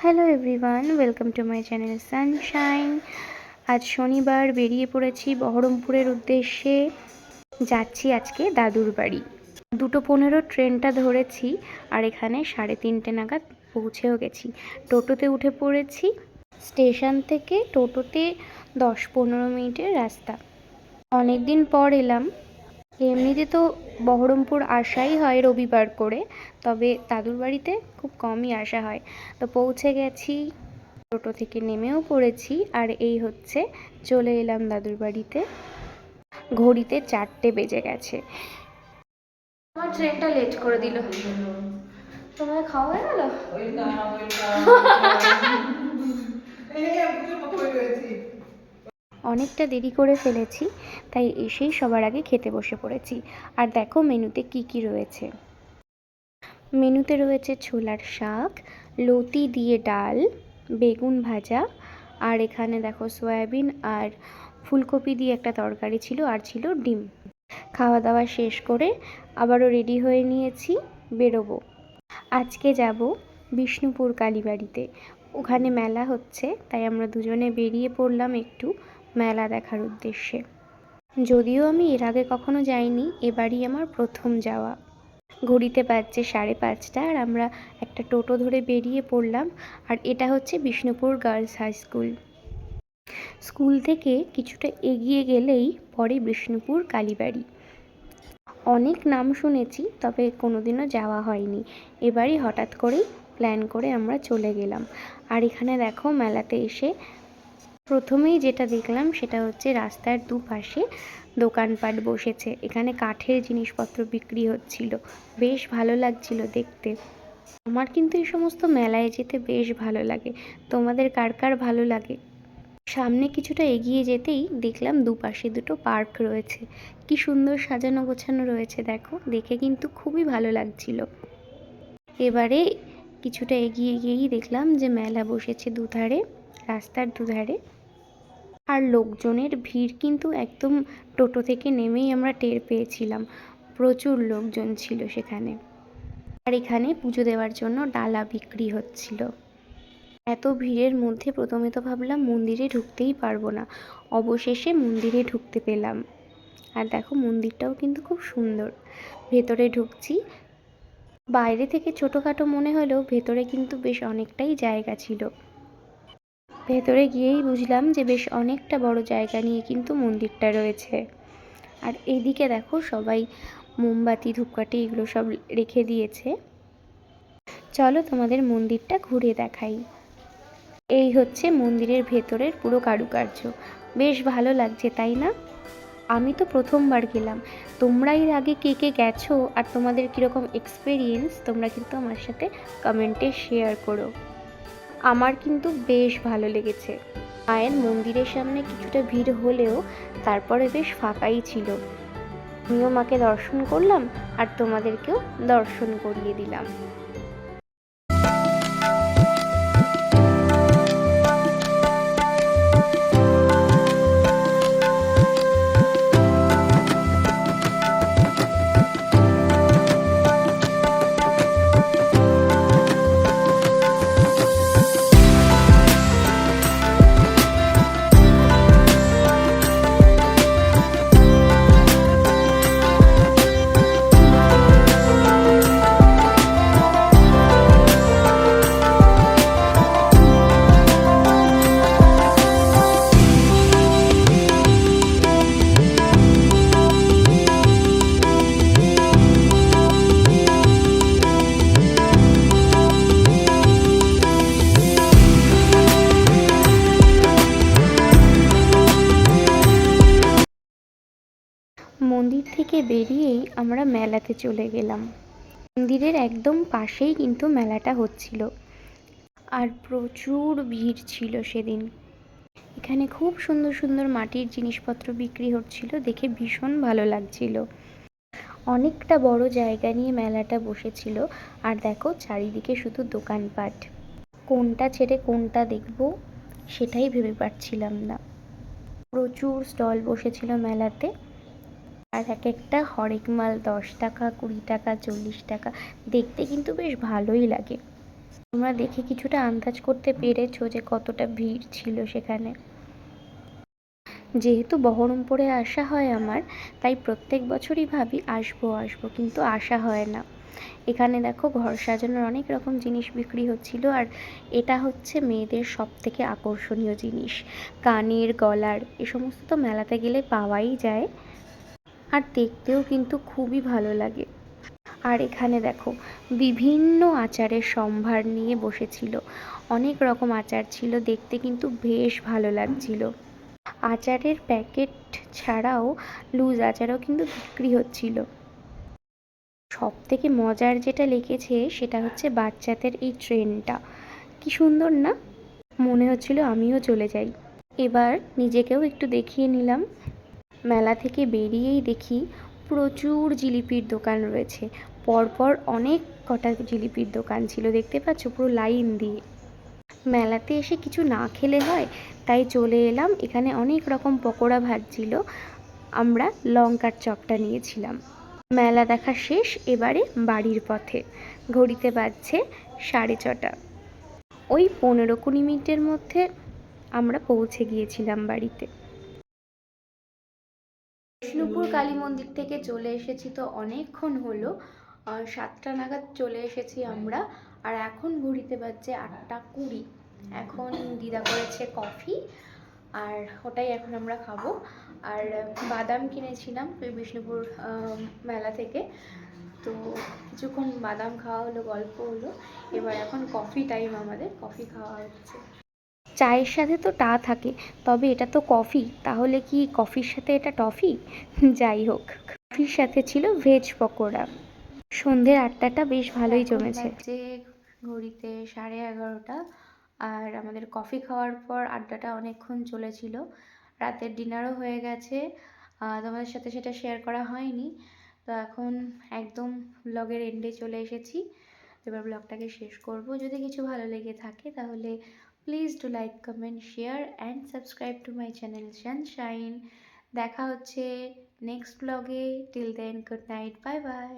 Hello everyone welcome to my channel Sunshine আজ শনিবার বেরিয়ে পড়েছি বহরমপুরের উদ্দেশ্যে। যাচ্ছি আজকে দাদুর বাড়ি। দুটো পনেরো ট্রেনটা ধরেছি আর এখানে সাড়ে তিনটে নাগাদ পৌঁছেও গেছি। টোটোতে উঠে পড়েছি। স্টেশন থেকে টোটোতে দশ পনেরো মিনিটের রাস্তা। অনেক দিন পর এলাম। এমনিতে তো বহরমপুর আসাই হয় রবিবার করে তবে দাদুর বাড়িতে খুব কমই আসা হয়। তো পৌঁছে গেছি টোটো থেকে নেমেও পড়েছি আর এই হচ্ছে চলে এলাম দাদুর বাড়িতে। ঘড়িতে চারটে বেজে গেছে। আমার ট্রেনটা লেট করে দিল। তোমার খাওয়া হয়ে গেল? অনেকটা দেরি করে ফেলেছি, তাই এসেই সবার আগে খেতে বসে পড়েছি। আর দেখো মেনুতে কি কি রয়েছে। মেনুতে রয়েছে ছোলার শাক, লতি দিয়ে ডাল, বেগুন ভাজা, আর এখানে দেখো সয়াবিন আর ফুলকপি দিয়ে একটা তরকারি ছিল, আর ছিল ডিম। খাওয়া দাওয়া শেষ করে আবারও রেডি হয়ে নিয়েছি, বেরোবো। আজকে যাব বিষ্ণুপুর কালীবাড়িতে। ওখানে মেলা হচ্ছে, তাই আমরা দুজনে বেরিয়ে পড়লাম একটু মেলা দেখার উদ্দেশ্যে। যদিও আমি এর আগে কখনো যাইনি, এবারই আমার প্রথম যাওয়া। ঘড়িতে বাজছে সাড়ে পাঁচটা আর আমরা একটা টোটো ধরে বেরিয়ে পড়লাম আর এটা হচ্ছে Bishnupur girls high school. School থেকে কিছুটা এগিয়ে গেলেই পরে বিষ্ণুপুর কালীবাড়ি। অনেক নাম শুনেছি, তবে কোনোদিনও যাওয়া হয়নি। এবারই হঠাৎ করেই প্ল্যান করে আমরা চলে গেলাম। আর এখানে দেখো মেলাতে এসে প্রথমেই যেটা দেখলাম সেটা হচ্ছে রাস্তার দুপাশে দোকানপাট বসেছে। এখানে কাঠের জিনিসপত্র বিক্রি হচ্ছিল। বেশ ভালো লাগছিল দেখতে। আমার কিন্তু এই সমস্ত মেলায় যেতে বেশ ভালো লাগে। তোমাদের কার কার ভালো লাগে? সামনে কিছুটা এগিয়ে যেতেই দেখলাম দুপাশে দুটো পার্ক রয়েছে। কি সুন্দর সাজানো গোছানো রয়েছে দেখো। দেখে কিন্তু খুবই ভালো লাগছিল। এবারে কিছুটা এগিয়ে গিয়েই দেখলাম যে মেলা বসেছে দুধারে, রাস্তার দুধারে। আর লোকজনের ভিড় কিন্তু একদম টোটো থেকে নেমেই আমরা টের পেয়েছিলাম। প্রচুর লোকজন ছিল সেখানে। আর এখানে পুজো দেওয়ার জন্য ডালা বিক্রি হচ্ছিল। এত ভিড়ের মধ্যে প্রথমে তো ভাবলাম মন্দিরে ঢুকতেই পারব না। অবশেষে মন্দিরে ঢুকতে পেলাম। আর দেখো মন্দিরটাও কিন্তু খুব সুন্দর। ভেতরে ঢুকছি। বাইরে থেকে ছোটোখাটো মনে হলেও ভেতরে কিন্তু বেশ অনেকটাই জায়গা ছিল। ভেতরে গিয়েই বুঝলাম যে বেশ অনেকটা বড় জায়গা নিয়ে কিন্তু মন্দিরটা রয়েছে। আর এইদিকে দেখো সবাই মোমবাতি, ধূপকাঠি এগুলো সব রেখে দিয়েছে। চলো তোমাদের মন্দিরটা ঘুরে দেখাই। এই হচ্ছে মন্দিরের ভেতরের পুরো কারুকার্য। বেশ ভালো লাগছে, তাই না? আমি তো প্রথমবার গেলাম। তোমরা এর আগে কে কে গেছো আর তোমাদের কীরকম এক্সপিরিয়েন্স তোমরা কিন্তু আমার সাথে কমেন্টে শেয়ার করো। আমার কিন্তু বেশ ভালো লেগেছে। আয়ের মন্দিরের সামনে কিছুটা ভিড় হলেও তারপরে বেশ ফাঁকাই ছিল। আমিও মাকে দর্শন করলাম আর তোমাদেরকেও দর্শন করিয়ে দিলাম। থেকে বেরিয়েই আমরা মেলাতে চলে গেলাম। মন্দিরের একদম পাশেই কিন্তু মেলাটা হচ্ছিল। আর প্রচুর ভিড় ছিল সেদিন। এখানে খুব সুন্দর সুন্দর মাটির জিনিসপত্র বিক্রি হচ্ছিল, দেখে ভীষণ ভালো লাগছিল। অনেকটা বড় জায়গা নিয়ে মেলাটা বসেছিল। আর দেখো, চারিদিকে শুধু দোকানপাট। কোনটা ছেড়ে কোনটা দেখব, সেটাই ভেবে পাচ্ছিলাম না। প্রচুর স্টল বসেছিল মেলাতে। আর এক একটা হরেক মাল দশ টাকা, কুড়ি টাকা, চল্লিশ টাকা। দেখতে কিন্তু বেশ ভালোই লাগে। তোমরা দেখে কিছুটা আন্দাজ করতে পেরেছ যে কতটা ভিড় ছিল সেখানে। যেহেতু বহরমপুরে আসা হয় আমার, তাই প্রত্যেক বছরই ভাবি আসব আসব, কিন্তু আসা হয় না। এখানে দেখো ঘর সাজানোর অনেক রকম জিনিস বিক্রি হচ্ছিল, আর এটা হচ্ছে মেয়েদের সব থেকে আকর্ষণীয় জিনিস। কানের, গলার, এ সমস্ত তো মেলাতে গেলে পাওয়াই যায়। আর দেখতেও কিন্তু খুবই ভালো লাগে। আর এখানে দেখো, বিভিন্ন আচারের সম্ভার নিয়ে বসেছিল। অনেক রকম আচার ছিল, দেখতে কিন্তু বেশ ভালো লাগছিল। আচারের প্যাকেট ছাড়াও লুজ আচারও কিন্তু বিক্রি হচ্ছিল। সব থেকে মজার যেটা লেগেছে, সেটা হচ্ছে বাচ্চাদের এই ট্রেনটা। কি সুন্দর না? মনে হচ্ছিল আমিও চলে যাই। এবার নিজেকেও একটু দেখিয়ে নিলাম। মেলা থেকে বেরিয়েই দেখি প্রচুর জিলিপির দোকান রয়েছে। পরপর অনেক কটা জিলিপির দোকান ছিল, দেখতে পাচ্ছ? পুরো লাইন দিয়ে। মেলাতে এসে কিছু না খেলে হয়, তাই চলে এলাম। এখানে অনেক রকম পকোড়া ভাজছিল আমরা লঙ্কার চপটা নিয়েছিলাম। মেলা দেখা শেষ, এবারে বাড়ির পথে। ঘড়িতে বাজছে সাড়ে ছটা। ওই পনেরো কুড়ি মিনিটের মধ্যে আমরা পৌঁছে গিয়েছিলাম বাড়িতে। বিষ্ণুপুর কালী মন্দির থেকে চলে এসেছি তো অনেকক্ষণ হলো সাতটা নাগাদ চলে এসেছি আমরা আর এখন ঘড়িতে বাজছে আটটা কুড়ি। এখন দিদা করেছে কফি আর ওটাই এখন আমরা খাব। আর বাদাম কিনেছিলাম ওই বিষ্ণুপুর মেলা থেকে। তো কিছুক্ষণ বাদাম খাওয়া হলো গল্প হলো। এবার এখন কফি টাইম আমাদের কফি খাওয়া হচ্ছে। চায়ের সাথে তো টা থাকে তবে এটা তো কফি তাহলে কি কফির সাথে এটা টফি? যাই হোক কফির সাথে ছিল ভেজ পকোড়া। সন্ধ্যের আটটাটা বেশ ভালোই জমেছে। যে ঘড়িতে সাড়ে এগারোটা আর আমাদের কফি খাওয়ার পর আড্ডাটা অনেকক্ষণ চলেছিল। রাতের ডিনারও হয়ে গেছে। তোমাদের সাথে সেটা শেয়ার করা হয়নি। তো এখন একদম ব্লগের এন্ডে চলে এসেছি। এবার ব্লগটাকে শেষ করব। যদি কিছু ভালো লেগে থাকে তাহলে please do like comment share and subscribe to my channel Sunshine দেখা হচ্ছে নেক্সট ব্লগে till then good night bye bye